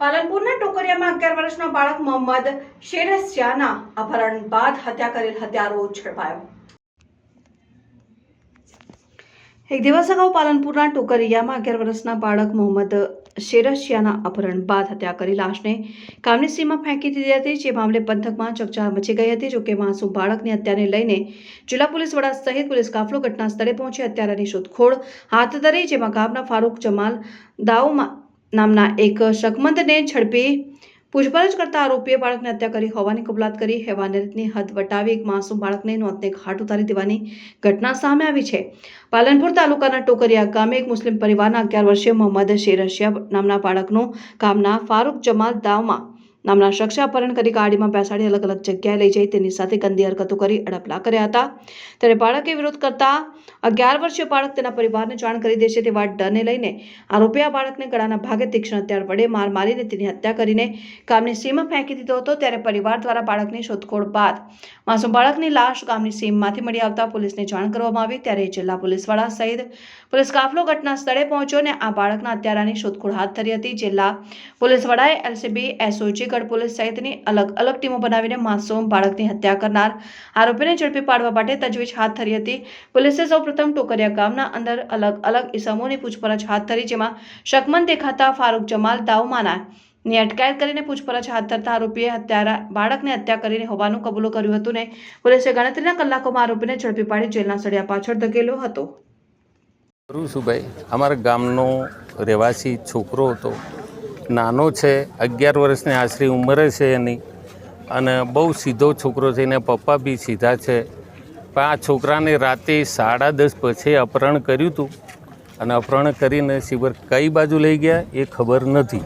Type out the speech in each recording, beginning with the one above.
પાલનપુરના ટોકરિયામાં અગિયાર વર્ષનો બાળક મોહમ્મદ શેરસિયાના અપહરણ બાદ હત્યા કરેલ હત્યારો ઝડપાયો. એક દિવસ અગાઉ પાલનપુરના ટોકરિયામાં અગિયાર વર્ષના બાળક મોહમ્મદ શેરસિયાના અપહરણ બાદ હત્યા કરી લાશને કામની સીમમાં ફેંકી દીધી હતી, જે મામલે પંથકમાં ચકચાર મચી ગઈ હતી. જોકે માસૂમ બાળકની હત્યાને લઈને જિલ્લા પોલીસ વડા સહિત પોલીસ કાફલો ઘટના સ્થળે પહોંચી હત્યારાની શોધખોળ હાથ ધરી, જેમાં ગામના ફારૂક જમાલ દાઉમા નામના એક શકમંદને ઝડપી પૂછપરછ કરતા આરોપીએ બાળકને હત્યા કરી, હોવાની કબૂલાત કરી હેવાનિયતની હદ વટાવી એક માસૂમ બાળકને નોંધને ઘાટ ઉતારી દેવાની ઘટના સામે આવી છે. પાલનપુર તાલુકાના ટોકરિયા ગામે એક મુસ્લિમ પરિવારના અગિયાર વર્ષીય મોહમ્મદ શેરશિયા નામના બાળકનું ગામના ફારૂક જમાલ દાવમાં નામના શખ્સે અપહરણ કરી ગાડીમાં બેસાડી અલગ અલગ જગ્યાએ લઈ જઈ તેની સાથે ગંદી હરકતો કરી અડપલા કર્યા હતા. ત્યારે બાળકે વિરોધ કરતા અગિયાર વર્ષીય બાળક તેના પરિવારને જાણ કરી દેશે તેવા ડરને લઈને આરોપી આ બાળકને ગળાના ભાગે તીક્ષ્ણ હત્યાર વડે માર મારીને તેની હત્યા કરીને કામની સીમમાં ફેંકી દીધો હતો. ત્યારે પરિવાર દ્વારા બાળકની શોધખોળ બાદ માસૂમ બાળકની લાશ ગામની સીમમાંથી મળી આવતા પોલીસને જાણ કરવામાં આવી. ત્યારે જિલ્લા પોલીસવાળા સહિત પોલીસ કાફલો ઘટના સ્થળે પહોંચ્યો અને આ બાળકના હત્યારાની શોધખોળ હાથ ધરી હતી. જિલ્લા પોલીસ વડાએ એલસીબી, એસઓજી ગઢ પોલીસ સહિતની અલગ અલગ ટીમો બનાવીને માસૂમ બાળકની હત્યા કરનાર આરોપીને ઝડપી પાડવા માટે તજવીજ હાથ ધરી હતી. પોલીસે સૌપ્રથમ ટોકરિયા ગામના અંદર અલગ અલગ ઇસમોની પૂછપરછ હાથ ધરી, જેમાં શકમન દેખાતા ફારૂક જમાલ દાઉમાના ની અટકાયત કરીને પૂછપરછ હાથ ધરતા આરોપીએ હત્યારા બાળકને હત્યા કરીને હોવાનું કબૂલો કર્યું હતું ને પોલીસે ગણતરીના કલાકોમાં આરોપીને ઝડપી પાડી જેલના સળિયા પાછળ ધકેલ્યો હતો. કરું અમારા ગામનો રહેવાસી છોકરો હતો. નાનો છે, અગિયાર વર્ષની આશરી ઉંમરે છે એની. અને બહુ સીધો છોકરો છે, એના પપ્પા બી સીધા છે. પણ આ છોકરાને રાતે સાડા દસ પછી અપહરણ કર્યું હતું અને અપહરણ કરીને શિવર કઈ બાજુ લઈ ગયા એ ખબર નથી.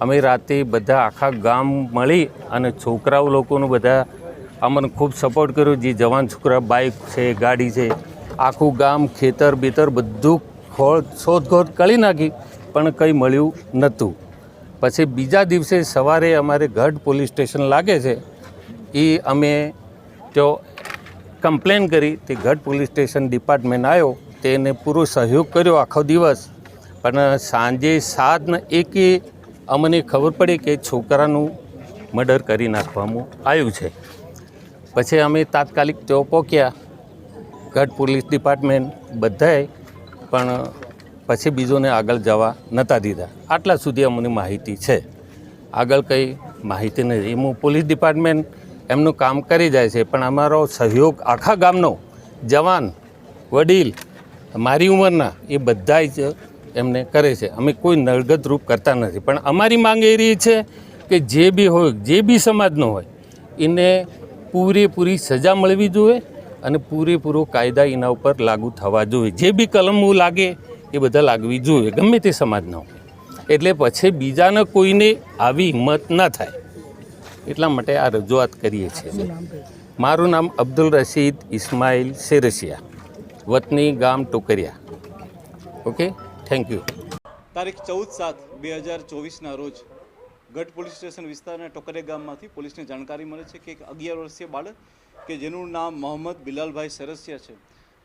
અમે રાતે બધા આખા ગામ મળી અને છોકરાઓ લોકોનું બધા અમને ખૂબ સપોર્ટ કર્યો. જે જવાન છોકરા બાઇક છે, ગાડી છે, આખું ગામ ખેતર બેતર બધું ખોળ, શોધખોળ કરી નાખી. પણ કંઈ મળ્યું નહોતું. પછી બીજા દિવસે સવારે અમારે ગઢ પોલીસ સ્ટેશન લાગે છે એ અમે તો કમ્પ્લેન કરી તે ગઢ પોલીસ સ્ટેશન ડિપાર્ટમેન્ટ આવ્યો તેને પૂરો સહયોગ કર્યો આખો દિવસ. પણ સાંજે સાત ને એકે અમને ખબર પડી કે છોકરાનું મર્ડર કરી નાખવામાં આવ્યું છે. પછી અમે તાત્કાલિક તેઓ પહોંચ્યા, ગઢ પોલીસ ડિપાર્ટમેન્ટ બધાએ, પણ પછી બીજોને આગળ જવા નહોતા દીધા. આટલા સુધી અમને માહિતી છે. આગળ કંઈ માહિતી નથી. એમાં પોલીસ ડિપાર્ટમેન્ટ એમનું કામ કરી જાય છે, પણ અમારો સહયોગ આખા ગામનો જવાન, વડીલ, મારી ઉંમરના એ બધા જ એમને કરે છે. અમે કોઈ નળગત રૂપ કરતા નથી. પણ અમારી માંગ એ રહી છે કે જે બી હોય, જે બી સમાજનો હોય, એને પૂરેપૂરી સજા મળવી જોઈએ અને પૂરેપૂરો કાયદા એના ઉપર લાગુ થવા જોઈએ. જે બી કલમો લાગે એ બધા લાગવી જોઈએ, ગમે તે સમાજનો એટલે પછી બીજાને કોઈને આવી હિંમત ના થાય. એટલા માટે આ રજૂઆત કરીએ છીએ મારું નામ અબ્દુલ રશીદ ઇસ્માઇલ શેરસિયા, વતની ગામ ટોકરિયા. ઓકે? થેન્ક યુ તારીખ ચૌદ સાત બે હજાર ચોવીસના રોજ ગઢ પોલીસ સ્ટેશન વિસ્તારના ટોકરે ગામમાંથી પોલીસને જાણકારી મળે છે કે એક અગિયાર વર્ષીય બાળક કે જેનું નામ મોહમ્મદ બિલાલભાઈ સરસિયા છે,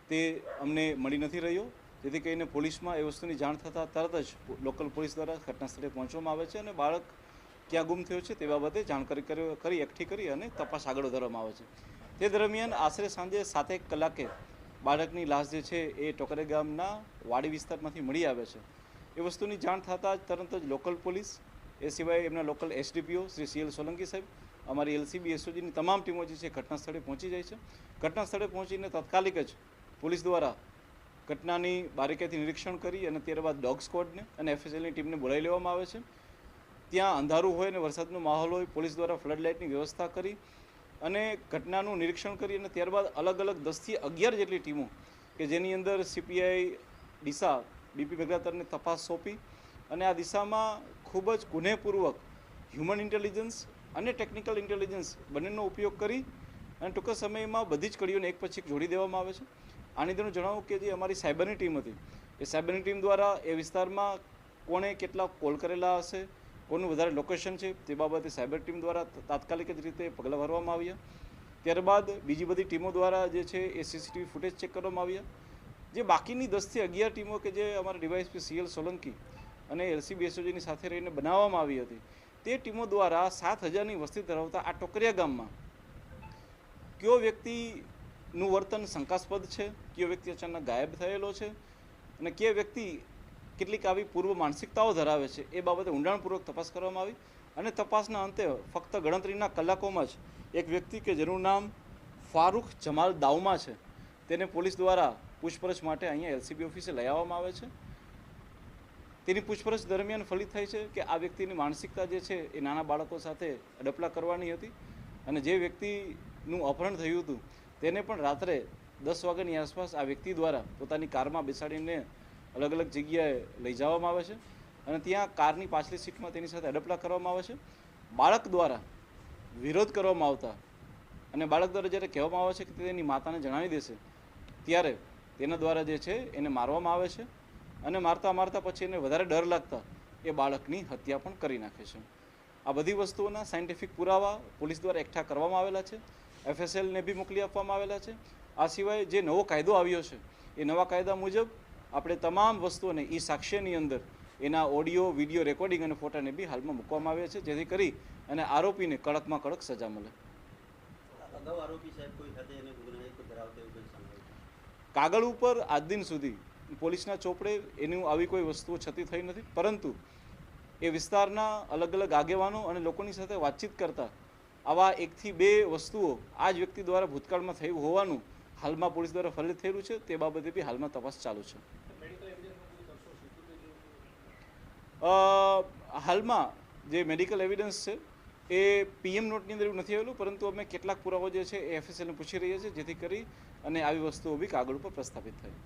તે અમને મળી નથી રહ્યો. જેથી કરીને પોલીસમાં એ વસ્તુની જાણ થતાં તરત જ લોકલ પોલીસ દ્વારા ઘટના સ્થળે પહોંચવામાં આવે છે અને બાળક ક્યાં ગુમ થયો છે તે બાબતે જાણકારી કરી, એકઠી કરી અને તપાસ આગળ વધારવામાં આવે છે. તે દરમિયાન આશરે સાંજે સાતેક કલાકે બાળકની લાશ જે છે એ ટોકરે ગામના વાડી વિસ્તારમાંથી મળી આવે છે. એ વસ્તુની જાણ થતાં જ તરત જ લોકલ પોલીસ, એ સિવાય એમના local SDPO Shri C L Solanki સાહેબ, અમારી એલસીબી, એસઓજીની તમામ ટીમો જે છે ઘટના સ્થળે પહોંચી જાય છે. ઘટના સ્થળે પહોંચીને તાત્કાલિક જ પોલીસ દ્વારા ઘટનાની બારીકાઈથી નિરીક્ષણ કરી અને ત્યારબાદ ડોગ સ્ક્વોડને અને એફએસએલની ટીમને બોલાવી લેવામાં આવે છે. ત્યાં અંધારું હોય અને વરસાદનો માહોલ હોય, પોલીસ દ્વારા ફ્લડ લાઇટની વ્યવસ્થા કરી અને ઘટનાનું નિરીક્ષણ કરી અને ત્યારબાદ અલગ અલગ દસથી અગિયાર જેટલી ટીમો કે જેની અંદર સીપીઆઈ દિશા બીપી ભેગાતરને તપાસ સોંપી અને આ દિશામાં ખૂબ જ ગુનેપૂર્વક હ્યુમન ઇન્ટેલિજન્સ અને ટેકનિકલ ઇન્ટેલિજન્સ બંનેનો ઉપયોગ કરી અને ટૂંક સમયમાં બધી જ કડીઓને એક પછી એક જોડી દેવામાં આવે છે. આની તેનું જણાવું કે જે અમારી સાયબરની ટીમ હતી, એ સાયબરની ટીમ દ્વારા એ વિસ્તારમાં કોણે કેટલા કોલ કરેલા હશે, કોનું વધારે લોકેશન છે, તે બાબતે સાયબર ટીમ દ્વારા તાત્કાલિક જ રીતે પગલાં ભરવામાં આવ્યા. ત્યારબાદ બીજી બધી ટીમો દ્વારા જે છે એ સીસીટીવી ફૂટેજ ચેક કરવામાં આવ્યા. જે બાકીની દસથી અગિયાર ટીમો કે જે અમારા ડીવાયસપી સીએલ સોલંકી અને એલસીબી સાથે રહીને બનાવવામાં આવી હતી, તે ટીમો દ્વારા સાત હજારની વસ્તી ધરાવતા આ ટોકરિયા ગામમાં કયો વ્યક્તિનું વર્તન શંકાસ્પદ છે? કયો વ્યક્તિ અચાનક ગાયબ થયેલો છે? અને કે વ્યક્તિ કેટલીક આવી પૂર્વ માનસિકતાઓ ધરાવે છે? એ બાબતે ઊંડાણપૂર્વક તપાસ કરવામાં આવી. અને તપાસના અંતે ફક્ત ગણતરીના કલાકોમાં જ એક વ્યક્તિ કે જેનું નામ ફારૂખ જમાલ દાઉમા છે, તેને પોલીસ દ્વારા પૂછપરછ માટે અહીંયા એલસીબી ઓફિસે લઈ આવવામાં આવે છે. તેની પૂછપરછ દરમિયાન ફલિત થાય છે કે આ વ્યક્તિની માનસિકતા જે છે એ નાના બાળકો સાથે અડપલા કરવાની હતી. અને જે વ્યક્તિનું અપહરણ થયું હતું તેને પણ રાત્રે દસ વાગ્યાની આસપાસ આ વ્યક્તિ દ્વારા પોતાની કારમાં બેસાડીને અલગ અલગ જગ્યાએ લઈ જવામાં આવે છે અને ત્યાં કારની પાછલી સીટમાં તેની સાથે અડપલા કરવામાં આવે છે. બાળક દ્વારા વિરોધ કરવામાં આવતા અને બાળક દ્વારા જ્યારે કહેવામાં આવે છે કે તેની માતાને જણાવી દેશે, ત્યારે તેના દ્વારા જે છે એને મારવામાં આવે છે અને મારતા મારતા પછી એને વધારે ડર લાગતા એ બાળકની હત્યા પણ કરી નાખે છે. આ બધી વસ્તુઓના સાયન્ટિફિક પુરાવા પોલીસ દ્વારા એકઠા કરવામાં આવેલા છે. એફએસએલને બી મોકલી આપવામાં આવેલા છે. આ સિવાય જે નવો કાયદો આવ્યો છે એ નવા કાયદા મુજબ આપણે તમામ વસ્તુઓને ઈ સાક્ષ્યની અંદર એના ઓડિયો વીડિયો રેકોર્ડિંગ અને ફોટાને બી હાલમાં મૂકવામાં આવ્યા છે જેથી કરી અને આરોપીને કડકમાં કડક સજા મળે? કાગળ ઉપર આજ દિન સુધી પોલીસના ચોપડે એનું આવી કોઈ વસ્તુઓ છતી થઈ નથી. પરંતુ એ વિસ્તારના અલગ અલગ આગેવાનો અને લોકોની સાથે વાતચીત કરતા આવા એકથી બે વસ્તુઓ આ જ વ્યક્તિ દ્વારા ભૂતકાળમાં થયું હોવાનું હાલમાં પોલીસ દ્વારા ફલિત થયેલું છે, તે બાબતે બી હાલમાં તપાસ ચાલુ છે. હાલમાં જે મેડિકલ એવિડન્સ છે, એ પીએમ નોટની અંદર એવું નથી આવેલું, પરંતુ અમે કેટલાક પુરાવો જે છે એ એફએસએલને પૂછી રહ્યા છીએ, જેથી કરી અને આવી વસ્તુઓ બી કાગળ ઉપર પ્રસ્થાપિત થાય.